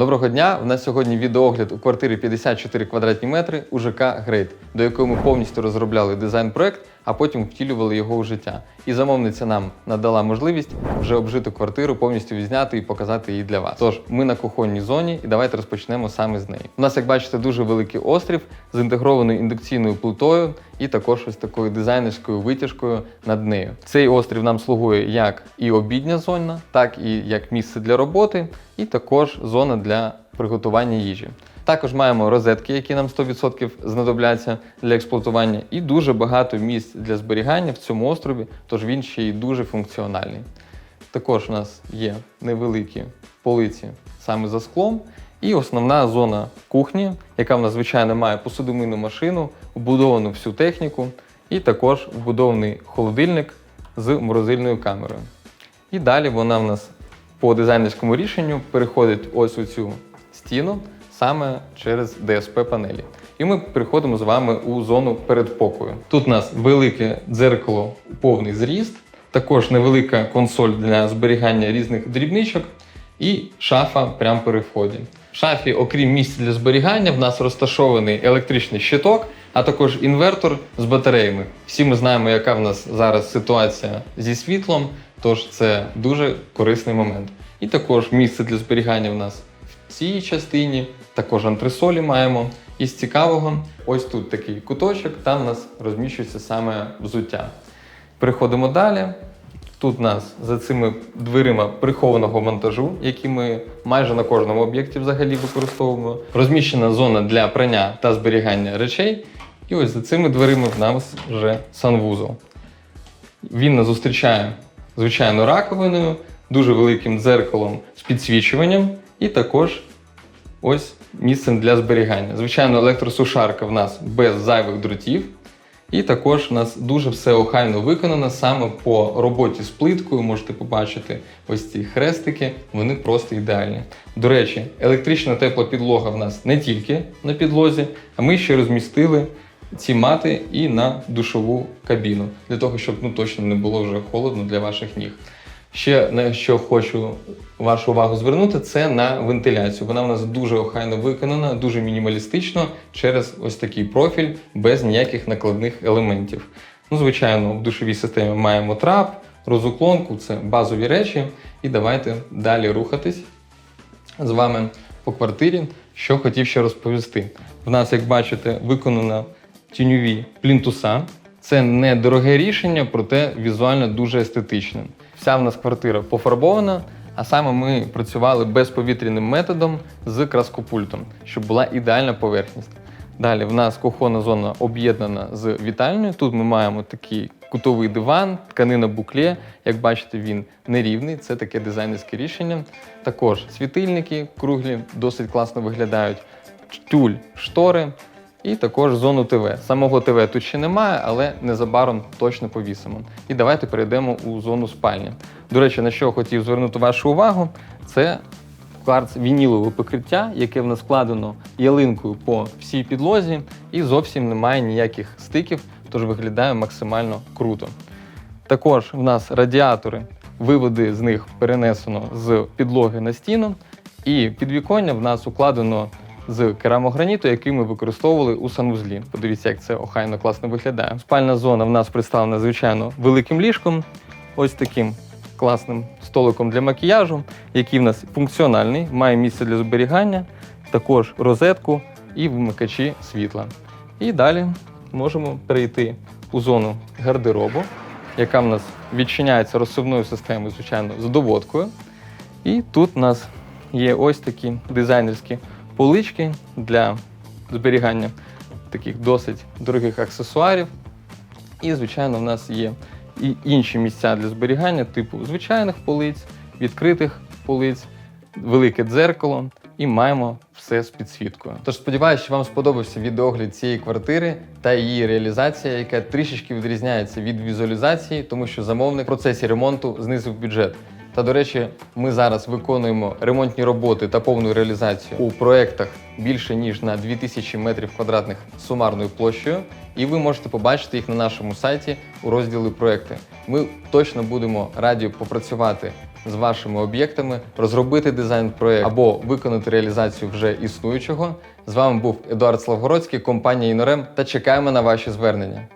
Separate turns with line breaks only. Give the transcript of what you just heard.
Доброго дня! У нас сьогодні відеогляд у квартирі 54 квадратні метри у ЖК Грейт, до якої ми повністю розробляли дизайн-проект, а потім втілювали його у життя. І замовниця нам надала можливість вже обжиту квартиру повністю відзняти і показати її для вас. Тож ми на кухонній зоні, і давайте розпочнемо саме з неї. У нас, як бачите, дуже великий острів з інтегрованою індукційною плитою і також ось такою дизайнерською витяжкою над нею. Цей острів нам слугує як і обідня зона, так і як місце для роботи, і також зона для приготування їжі. Також маємо розетки, які нам 100% знадобляться для експлуатування, і дуже багато місць для зберігання в цьому острові, тож він ще й дуже функціональний. Також у нас є невеликі полиці саме за склом. І основна зона кухні, яка в нас, звичайно, має посудомийну машину, вбудовану всю техніку, і також вбудований холодильник з морозильною камерою. І далі вона в нас по дизайнерському рішенню переходить ось у цю стіну саме через ДСП-панелі. І ми приходимо з вами у зону передпокою. Тут у нас велике дзеркало повний зріст, також невелика консоль для зберігання різних дрібничок і шафа прямо при вході. Шафі, окрім місця для зберігання, в нас розташований електричний щиток, а також інвертор з батареями. Всі ми знаємо, яка в нас зараз ситуація зі світлом, тож це дуже корисний момент. І також місце для зберігання в нас в цій частині, також антресолі маємо. І з цікавого, ось тут такий куточок, там у нас розміщується саме взуття. Переходимо далі. Тут нас за цими дверима прихованого монтажу, які ми майже на кожному об'єкті взагалі використовуємо. Розміщена зона для прання та зберігання речей. І ось за цими дверима в нас вже санвузол. Він нас зустрічає, звичайно, раковиною, дуже великим дзеркалом з підсвічуванням і також ось місцем для зберігання. Звичайно, електросушарка в нас без зайвих дротів. І також у нас дуже все охайно виконано саме по роботі з плиткою. Можете побачити ось ці хрестики, вони просто ідеальні. До речі, електрична тепла підлога в нас не тільки на підлозі, а ми ще розмістили ці мати і на душову кабіну, для того, щоб ну точно не було вже холодно для ваших ніг. Ще на що хочу вашу увагу звернути, це на вентиляцію. Вона в нас дуже охайно виконана, дуже мінімалістично через ось такий профіль без ніяких накладних елементів. Ну, звичайно, в душовій системі маємо трап, розуклонку, це базові речі. І давайте далі рухатись з вами по квартирі. Що хотів ще розповісти. В нас, як бачите, виконано тіньові плінтуса. Це не дороге рішення, проте візуально дуже естетичне. Вся в нас квартира пофарбована, а саме ми працювали безповітряним методом з краскопультом, щоб була ідеальна поверхність. Далі в нас кухонна зона об'єднана з вітальною. Тут ми маємо такий кутовий диван, тканина букле. Як бачите, він нерівний, це таке дизайнерське рішення. Також світильники круглі, досить класно виглядають, тюль, штори. І також зону ТВ. Самого ТВ тут ще немає, але незабаром точно повісимо. І давайте перейдемо у зону спальні. До речі, на що хотів звернути вашу увагу, це кварц вінілове покриття, яке в нас складено ялинкою по всій підлозі, і зовсім немає ніяких стиків, тож виглядає максимально круто. Також в нас радіатори, виводи з них перенесено з підлоги на стіну, і підвіконня в нас укладено з керамограніту, який ми використовували у санвузлі. Подивіться, як це охайно класно виглядає. Спальна зона в нас представлена, звичайно, великим ліжком, ось таким класним столиком для макіяжу, який в нас функціональний, має місце для зберігання, також розетку і вмикачі світла. І далі можемо перейти у зону гардеробу, яка в нас відчиняється розсувною системою, звичайно, з доводкою. І тут у нас є ось такі дизайнерські полички для зберігання таких досить дорогих аксесуарів. І, звичайно, в нас є і інші місця для зберігання, типу звичайних полиць, відкритих полиць, велике дзеркало. І маємо все з підсвіткою. Тож сподіваюся, що вам сподобався відеогляд цієї квартири та її реалізація, яка трішечки відрізняється від візуалізації, тому що замовник в процесі ремонту знизив бюджет. Та до речі, ми зараз виконуємо ремонтні роботи та повну реалізацію у проєктах більше ніж на 2000 метрів квадратних сумарною площею, і ви можете побачити їх на нашому сайті у розділі проекти. Ми точно будемо раді попрацювати з вашими об'єктами, розробити дизайн-проект або виконати реалізацію вже існуючого. З вами був Едуард Славгородський, компанія Інорем та чекаємо на ваші звернення.